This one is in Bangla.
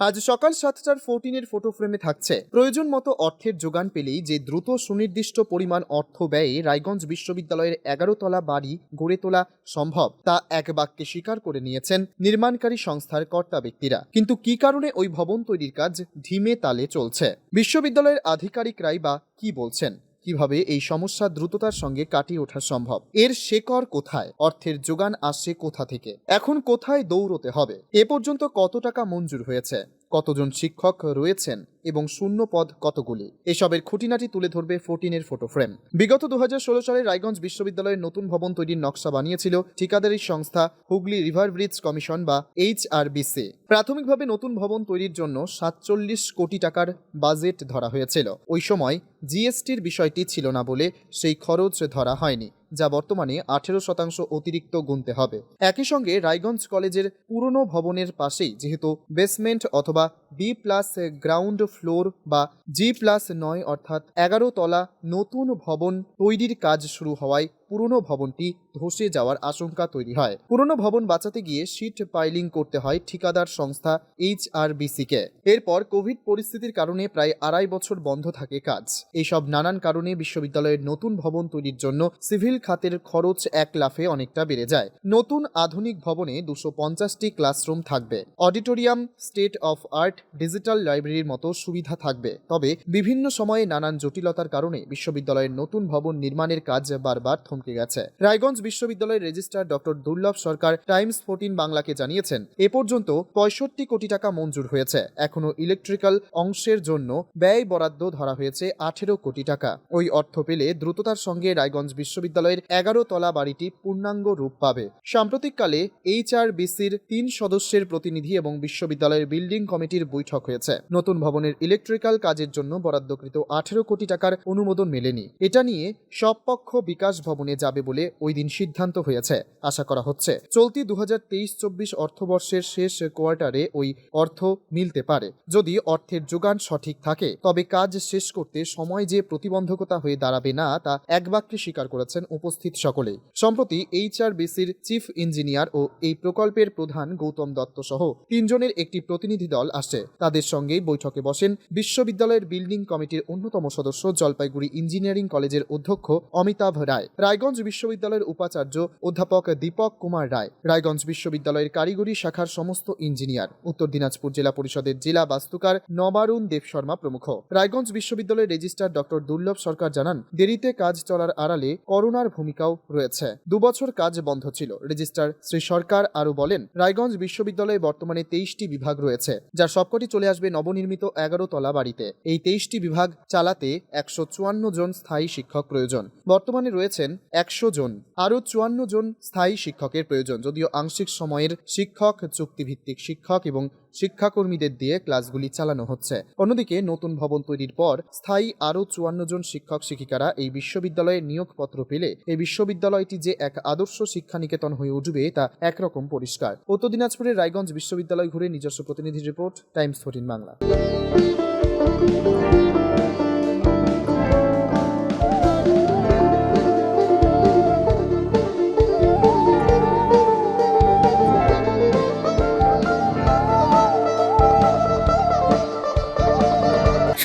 আজ সকাল সাতটার ফোরটিনের ফটো ফ্রেমে থাকছে। প্রয়োজন মতো অর্থের যোগান পেলেই যে দ্রুত সুনির্দিষ্ট পরিমাণ অর্থ ব্যয়ে রায়গঞ্জ বিশ্ববিদ্যালয়ের এগারো তলা বাড়ি গড়ে তোলা সম্ভব, তা এক বাক্যে স্বীকার করে নিয়েছেন নির্মাণকারী সংস্থার কর্তা ব্যক্তিরা। কিন্তু কি কারণে ওই ভবন তৈরির কাজ ধিমে তালে চলছে? বিশ্ববিদ্যালয়ের আধিকারিকরাই বা কি বলছেন? কীভাবে এই সমস্যা দ্রুততার সঙ্গে কাটিয়ে ওঠা সম্ভব? এর শেকর কোথায়? অর্থের যোগান আসছে কোথা থেকে? এখন কোথায় দৌড়তে হবে? এ পর্যন্ত কত টাকা মঞ্জুর হয়েছে? কতজন শিক্ষক রয়েছেন? এবং শূন্য পদ কতগুলি? এসবের খুঁটিনাটি তুলে ধরবে ফোরটিনের ফটো ফ্রেম বিগত দু সালে রায়গঞ্জ বিশ্ববিদ্যালয়ের নতুন ভবন তৈরির নকশা বানিয়েছিল ঠিকাদারি সংস্থা হুগলি রিভার ব্রিজ কমিশন বা এইচ প্রাথমিকভাবে নতুন ভবন তৈরির জন্য সাতচল্লিশ কোটি টাকার বাজেট ধরা হয়েছিল। ওই সময় জিএসটির বিষয়টি ছিল না বলে সেই খরচ ধরা হয়নি, যা বর্তমানে আঠেরো শতাংশ অতিরিক্ত গুনতে হবে। একই সঙ্গে রায়গঞ্জ কলেজের পুরনো ভবনের পাশেই, যেহেতু বেসমেন্ট অথবা বি প্লাস গ্রাউন্ড ফ্লোর বা জি প্লাস নয় অর্থাৎ এগারো তলা নতুন ভবন তৈরির কাজ শুরু হওয়ায় পুরনো ভবনটি ধসে যাওয়ার আশঙ্কা তৈরি হয়। পুরনো ভবন বাঁচাতে গিয়ে শিট পাইলিং করতে হয় ঠিকাদার সংস্থা এইচ আর কে এরপর কোভিড পরিস্থিতির কারণে প্রায় আড়াই বছর বন্ধ থাকে কাজ। এইসব নানান কারণে বিশ্ববিদ্যালয়ের নতুন ভবন তৈরির জন্য সিভিল খাতের খরচ এক লাফে অনেকটা বেড়ে যায়। নতুন আধুনিক ভবনে দুশো পঞ্চাশটি ক্লাসরুম থাকবে। Auditorium, state of art, digital লাইব্রেরির মতো সুবিধা থাকবে। তবে বিভিন্ন সময়ে নানান জটিলতার কারণে বিশ্ববিদ্যালয়ের নতুন ভবন নির্মাণের কাজ বারবার থমকে গেছে। রায়গঞ্জ বিশ্ববিদ্যালয়ের রেজিস্ট্রার ডক্টর দুর্লভ সরকার টাইমস ফোরটিন বাংলাকে জানিয়েছেন, এ পর্যন্ত পঁয়ষট্টি কোটি টাকা মঞ্জুর হয়েছে। এখনও ইলেকট্রিক্যাল অংশের জন্য ব্যয় বরাদ্দ ধরা হয়েছে আঠেরো কোটি টাকা। ওই অর্থ পেলে দ্রুততার সঙ্গে রায়গঞ্জ বিশ্ববিদ্যালয়ের এগারো তলা বাড়িটি পূর্ণাঙ্গ রূপ পাবে। সাম্প্রতিককালে এইচ আর বিসির তিন সদস্যের প্রতিনিধি এবং বিশ্ববিদ্যালয়ের বিল্ডিং কমিটির বৈঠক হয়েছে। নতুন ভবনের ইলেকট্রিক্যাল কাজের জন্য বরাদ্দকৃত আঠেরো কোটি টাকার অনুমোদন মেলেনি। এটা নিয়ে সব পক্ষ বিকাশ ভবনে যাবে বলে ওই দিন সিদ্ধান্ত হয়েছে, আশা করা হচ্ছে। চলতি দু হাজার অর্থবর্ষের শেষ কোয়ার্টারে ওই অর্থ মিলতে পারে। যদি অর্থের যোগান সঠিক থাকে, তবে কাজ শেষ করতে সময় যে প্রতিবন্ধকতা হয়ে দাঁড়াবে না, তা এক বাক্যে স্বীকার করেছেন উপস্থিত সকলেই। সম্প্রতি এইচআরবিসির চিফ ইঞ্জিনিয়ার ও এই প্রকল্পের প্রধান গৌতম দত্ত সহ তিনজনের একটি প্রতিনিধি দল আসে তাদের সঙ্গেই বৈঠকে বসেন বিশ্ববিদ্যালয়ের বিল্ডিং কমিটির অন্যতম সদস্য জলপাইগুড়ি ইঞ্জিনিয়ারিং কলেজের অধ্যক্ষ অমিতাভ রায় রায়গঞ্জ বিশ্ববিদ্যালয়ের উপাচার্য অধ্যাপক দীপক কুমার রায়। রায়গঞ্জ বিশ্ববিদ্যালয়ের কারিগরি শাখার সমস্ত ইঞ্জিনিয়ার। উত্তর দিনাজপুর জেলা পরিষদের জেলা বাস্তুকার নবারুণ দেব শর্মা প্রমুখ। রায়গঞ্জ বিশ্ববিদ্যালয়ের রেজিস্ট্রার ডক্টর দুর্লভ সরকার জানান, দেরিতে কাজ চলার আড়ালে করোনার ভূমিকাও রয়েছে। দুবছর কাজ বন্ধ ছিল। রেজিস্ট্রার শ্রী সরকার আরও বলেন, রায়গঞ্জ বিশ্ববিদ্যালয়ে বর্তমানে তেইশটি বিভাগ রয়েছে, যার সবকটি চলে আসবে নবনির্মিত এগারো তলা বাড়িতে। এই তেইশটি বিভাগ চালাতে একশো চুয়ান্ন জন স্থায়ী শিক্ষক প্রয়োজন। বর্তমানে রয়েছেন একশো জন, আরও চুয়ান্ন জন স্থায়ী শিক্ষকের প্রয়োজন, যদিও আংশিক সময়ের শিক্ষক, চুক্তিভিত্তিক শিক্ষক এবং শিক্ষাকর্মীদের দিয়ে ক্লাসগুলি চালানো হচ্ছে। অন্যদিকে, নতুন ভবন তৈরির পর স্থায়ী আরও চুয়ান্ন জন শিক্ষক, শিক্ষিকারা এই বিশ্ববিদ্যালয়ে নিয়োগপত্র পেলে। এই বিশ্ববিদ্যালয়টি যে এক আদর্শ শিক্ষানিকেতন হয়ে উঠবে, তা একরকম পরিষ্কার। উত্তর দিনাজপুরের রায়গঞ্জ বিশ্ববিদ্যালয় ঘুরে নিজস্ব প্রতিনিধি রিপোর্ট, টাইমস ফোর্টিন বাংলা।